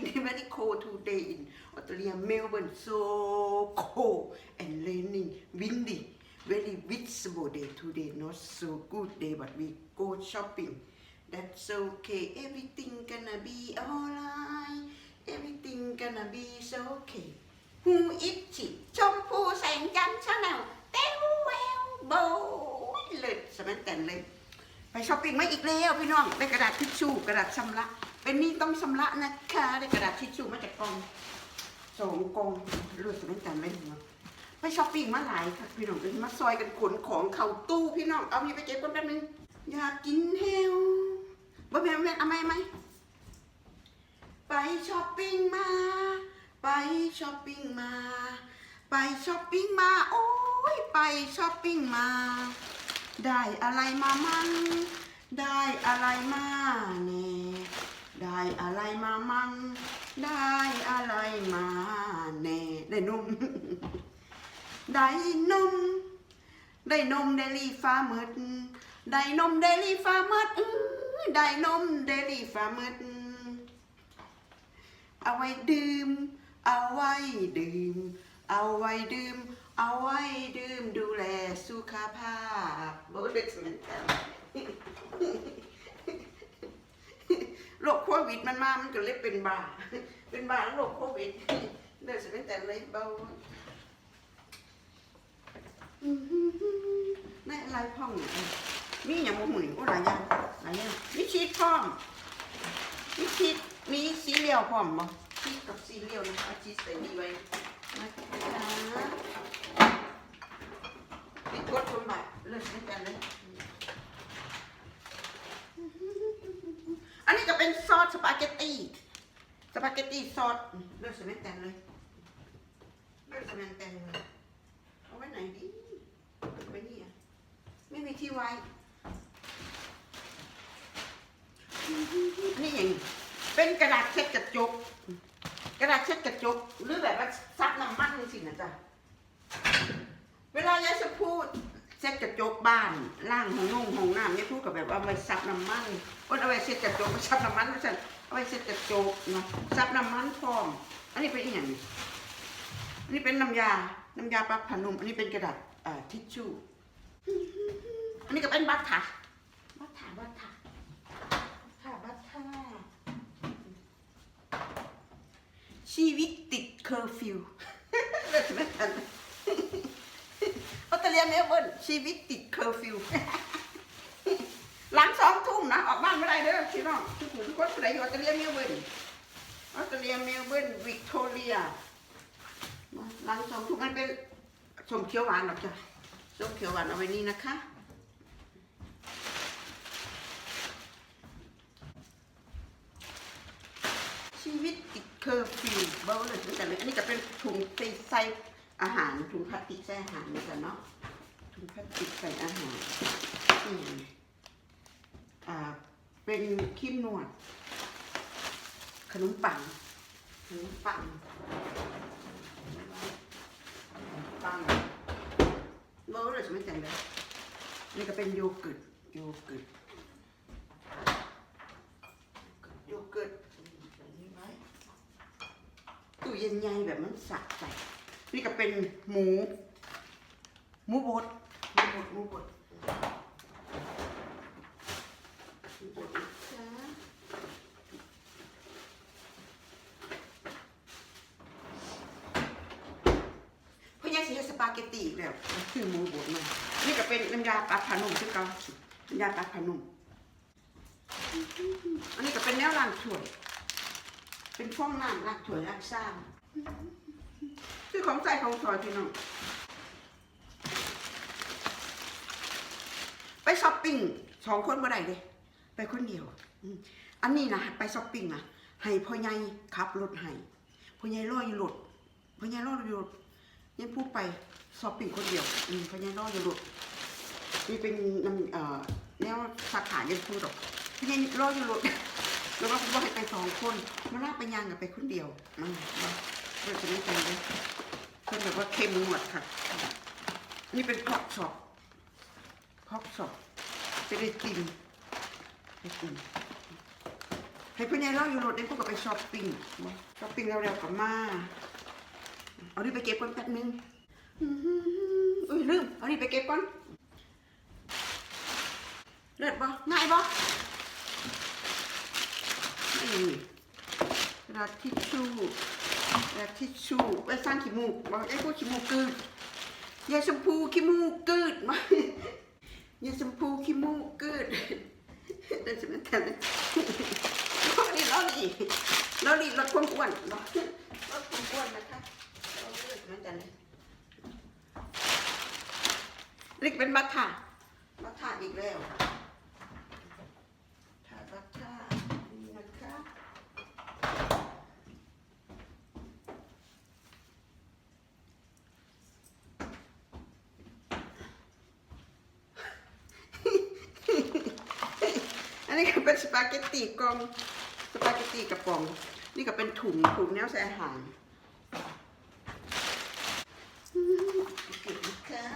the rain very cold today in Australia Melbourne so cold and raining windy very visible day today not so good day but we go shopping that's okay everything gonna be alright everything gonna be so okay who is she ชมพูแสงจันทร์ชาแนลเต้วแววโบยเลยสมันแต่นเลย ไปช้อปปิ้งมาอีกแล้วพี่น้องได้กระดาษทิชชู่กระดาษชำระ เป็นนี่ต้องชำระนะคะได้กระดาษทิชชู่มาจากกองสองกองเลือดสมันแต่นเลยเนาไปช้อปปิ้งมาหลายค่ะพี่น้องเลยมาซอยกันขนของเข้าตู้พี่น้องเอามีไปเก็บก่อนแป๊บนึงอยากกินเฮลบ่แม่แม่เอาไหมไหมไปช้อปปิ้งมา ไปช้อปปิ้งมา ไปช้อปปิ้งมา โอ้ยไปช้อปปิ้งมา ได้อะไรมามั่งได้อะไรมาเนี่ย ได้อะไรมามั่งได้อะไรมาเน่ได้นมได้นมได้นมเดลี่ฟาร์มดได้นมเดลี่ฟามดอื้อได้นมเดลี่ฟาร์มดเอาไว้ดื่ม เอาไว้ดื่ม เอาไว้ดื่ม เอาไว้ดื่มดูแลสุขภาพโอ้เด็กสมัยกันโร คโควิดมันมา มันก็เลยเป็นบา เป็นบาแล้วโรคโควิดเด็กสมัยแต่เลยเบาแม่อะไรพ่องเนี่ยมีอย่างโมโหนี่โอ้หลายอย่างหลายอย่างมีชีสพร้อมมีชีสมีสีเหลียวพร้อมบ่ชีสกับสีเหลียวนะคะชีสใส่นี่ไว้นะจ๊ะปิดกดคนใหม่เลิกใช้กันเลย อันนี้ก็ เป็นซอสสปาเกตตี้สปาเกตตี้ซอสเลิกใช้แตนเลยเลิกใช้แตนเลยเอาไว้ไหนดีไว้นี่อะไม่มีที่ไว้นี่อย่างเป็นกระดาษเช็ดกระจก กระดาษเช็ดกระจก หรือแบบว่าซับน้ำมันสินะจ๊ะเวลายายจะพูด เช็ดกระจกบ้านล่างห้องนุ่งห้องน้ำยายพูดกับแบบว่าเอาไว้ซับน้ำมันว่าเอาไว้เช็ดกระจกไม่ซับน้ำมันไม่ใช่เอาไว้เช็ดกระจกเนาะซับน้ำมันพร้อม อันนี้เป็นอีกอย่างหนึงอันนี้เป็นน้ำยา น้ำยาปรับผ้านุ่มอันนี้เป็นกระดาษอ่าทิชชู่ อันนี้ก็เป็นบัตรค่ะบัตรค่ะบัตรค่ะค่ะบัตรค่ะชีวิตติดเคอร์ฟิวเลิกไม่ทัน ออสเตรเลียเมลเบิร์นชีวิตติดเคอร์ฟิวหลังสองทุ่มนะออกบ้านไม่ได้เด้อพี่น้องทุกคนทุกคนไปอยู่ออสเตรเลียเมลเบิร์นออสเตรเลียเมลเบิร์นวิกตอเรียหลังสองทุ่มมันเป็นส้มเขียวหวานหรอกจ้ะส้มเขียวหวานเอาไว้นี่นะคะชีวิตติดเคอร์ฟิวเบลเลยตั้งแต่เลยอันนี้จะเป็นถุงใส่อาหารถุงพลาสติกใส่อาหารนี่กันเนาะ พลาสติกใส่อาหารนี่อ่า เป็นครีมนวด ขนมปัง ขนมปัง ปังเบลเลยใช่ไหมจังเลยนี่ก็เป็นโยเกิร์ต โยเกิร์ต โยเกิร์ตตู้เย็นใหญ่แบบมันสักใสนี่ก็เป็นหมู หมูบด หมดหมูบดหมดพรายังสิให้สปาเกตตีอีกแล้วมันคือหมูบดมานี่ก็เป็นน้ำยาปลาผานุ่มที่เก่าน้ำยาปลาผานุ่มอันนี้ก็เป็นแนวล้างถ้วย เป็นฟองน้ำล้างถ้วยล้างซ้ำซื้อของใส่ของสอยพี่น้อง ไป ช้อปปิ้งสองคนบ่ได้เด้ไปคนเดียวอันนี้นะไปช้อปปิ้งนะให้พ่อใหญ่ขับรถให้พ่อใหญ่รออยู่รถพ่อใหญ่รออยู่รถยังพูดไปช้อปปิ้งคนเดียวอืพ่อใหญ่รออยู่รถนี่เป็นน้ำเอ่อแนวสาขายังพูดหรอกพ่อใหญ่รออยู่รถแล้วว่าผมว่าให้ไปสองคนมันน่าไปยังกับไปคนเดียวมาเพื่อนจะไม่ใจเลยเพื่อนแบบว่าเข้มงวดค่ะ นี่เป็นพ็อกช็อป พอกช็อปจะได้กินได้กินให้พ่อใหญ่เล่าอยู่รถได้พวกก็ไปช้อปปิ้งช้อปปิ้งแล้วๆก็มา เอานี่ไปเก็บก่อนแป๊บนึงอุ้ยลืมเอานี่ไปเก็บก่อนเลิศบ่ง่ายบ่นี่กระดาษทิชชู่กระดาษทิชชู่ไว้สร้างขี้มูกบ่ไอ้พวกขี้มูกกืดยาชมพูขี้มูกกืดมา ยาชมพูขี้มูกกืดเดินจะไม่ทันเลยล้อลีล้อลีล้อลีลดความอ้วนลดลดความอ้วนนะคะเราเลือกมันจะเลยเรียกเป็นบัตถาบัตถาอีกแล้ว ถาดรับท่านี่นะคะ อั นี้ก็เป็นสปาเกตตีกล่องสปาเกตตีกระป๋อง นี่ก็เป็นถุงถุงแนวใส่อาหารเก็บนะคะ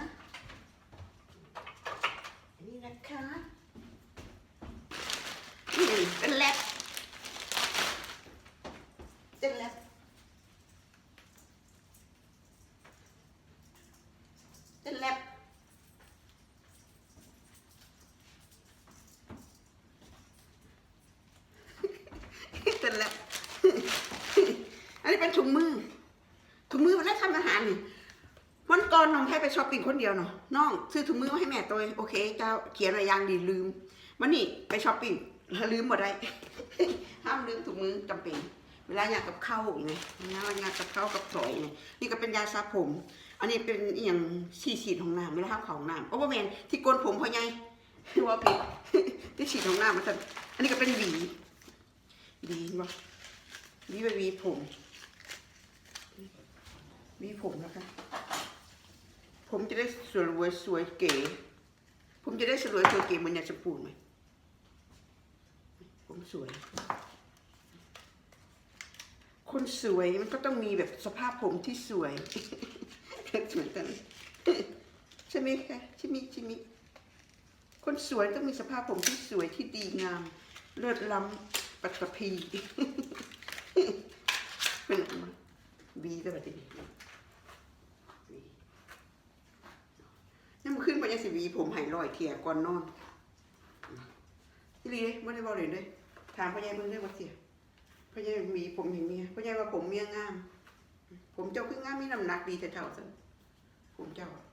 นี่นะคะนี่เป็นแล็บเป็นแล็บเป็นแล็บเป็นแลบอันนี้ เป็นถุงมือ ถุงมือมันได้ทำอาหารนี่วันก่อนน้องให้ไปช้อปปิ้งคนเดียวเนาะน้องซื้อถุงมือมาให้แม่ตัวโอเคเจ้าเขียนไว้อยางดีลืมวันนี้ไปช้อปปิ้งลืมหมดได้ห้ามลืมถุงมือจำเป็น เวลาอยากกับข้าวอย่างไงเวลาอยากกับข้าวกับถอยไงนี่ก็เป็นยาสระผม อันนี้เป็นอย่างฉีดฉีดของน้ำไม่ได้ห้ามของน้ำโอ้โหแมนที่โกนผมพ่อไงว่าผิดที่ฉีดของน้ำมันจะอันนี้ก็เป็นหวีหวีบ่หวีไปหวีผม วีผมนะคะ ผมจะได้สวยสวยเก๋ ผมจะได้สวยสวยเก๋เหมือนยาสระผมไหมผมสวย คนสวยมันก็ต้องมีแบบสภาพผมที่สวยเหมือนกันใช่ไหมคะใช่ไหมใช่ไหมคนสวยต้องมีสภาพผมที่สวยที่ดีงาม เลิศล้ำปัตตภีเป็นอะไรมาบีก็แบบนี้บีนี่มันขึ้น ไปยังสิบีผมหายลอยเทียก่อนนอนที่รีเลยไม่ได้บอกเลยเลยถามพ่อใหญ่เบิ่งได้ว่าเสียพ่อใหญ่มีผมเห็นเมียพ่อใหญ่ว่าผมเมียงาม ผมเจ้าคืองามมีน้ำหนักดีแต่เท่าสันผมเจ้าอะ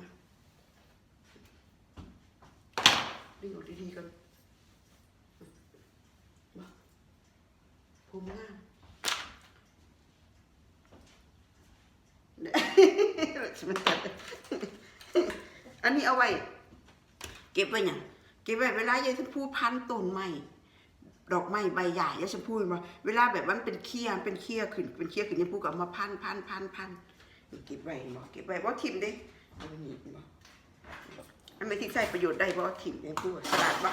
นะดีออกดีๆกันผมงาม นี้เอาไว้ เก็บไว้เนี่ยเก็บไว้เวลายายชมพูพันต้นไม้ดอกไม้ใบใหญ่ยายชมพูมาเวลาแบบมันเป็นเขี้ยมเป็นเขี้ยขึ้นเป็นเขี้ยขึ้นยายชมพูก็เอามาพันพันพันพันเก็บไว้บ่เก็บไว้บ่ทิมเด้เอาไปนี่บ่อันไม่ที่ใช้ประโยชน์ได้บ่ทิมยายชมพูสลัดบ่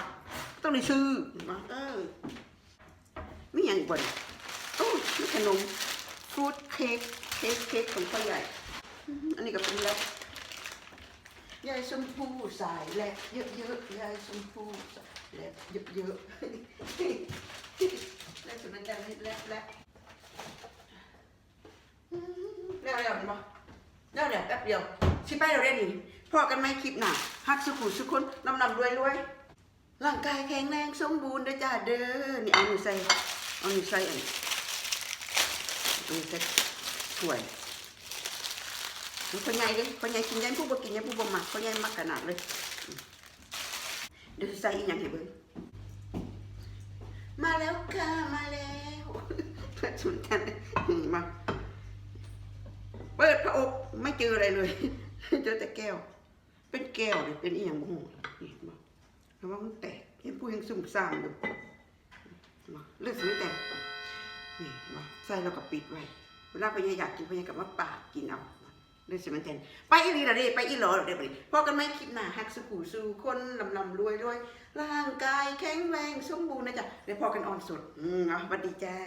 ต้องได้ซื้อบ่เออมีหยังอีกบ่นโอ้ขนมฟรุตเค้กเค้กเค้กของพ่อใหญ่ อันนี้ก็เป็นแล้ว ยายชมพูสายแลกเยอะๆยายชมพูสายแลกเยอะๆแล้วสุดมันจะแล้วแล้วแล้วแล้วเห็นปะแล้วแล้วแป๊บเดียวชิไปเราได้ดีพอกันไหมคลิปหน้าฮักสุขุสุขคนลำลำรวยรวยร่างกายแข็งแรงสมบูรณ์นะจ้าเด้อนี่เอาหนูใส่เอาหนูใส่อันนี้เอาหนูใส่ถ้วย นี่พ่อใหญ่เลยพ่อใหญ่กินยันผู้บ่กินยันผู้บ่มักพ่อใหญ่มักขนาดเลยเดี๋ยวใส่อีกอย่างให้เบิ่งมาแล้วค่ะมาแล้วปิดสุนกันนี่มาเปิดพระอบไม่เจออะไรเลยเจอแต่แก้ว เป็นแก้วเลยเป็นอีหยังบ่ฮู้นี่มาเพระว่ามันแตกยังพูดยังซุ่มซ่ามอยู่มาเลือดสิไม่แตกนี่มาใส่แล้วก็ปิดไว้เวลาพยาอยากกินพยากับมาปาดกินเอา เลือสิมันเทนไปอีหลีละเด้ไปอีหลอละเด้ไปพอกันไหมคลิปหน้าฮักสุขูสู่คนลำลำรวยรวยร่างกายแข็งแรงสมบูรณ์นะจ๊ะเดี๋ยวพอกันออนสุดอืมอะสวัสดีจ้า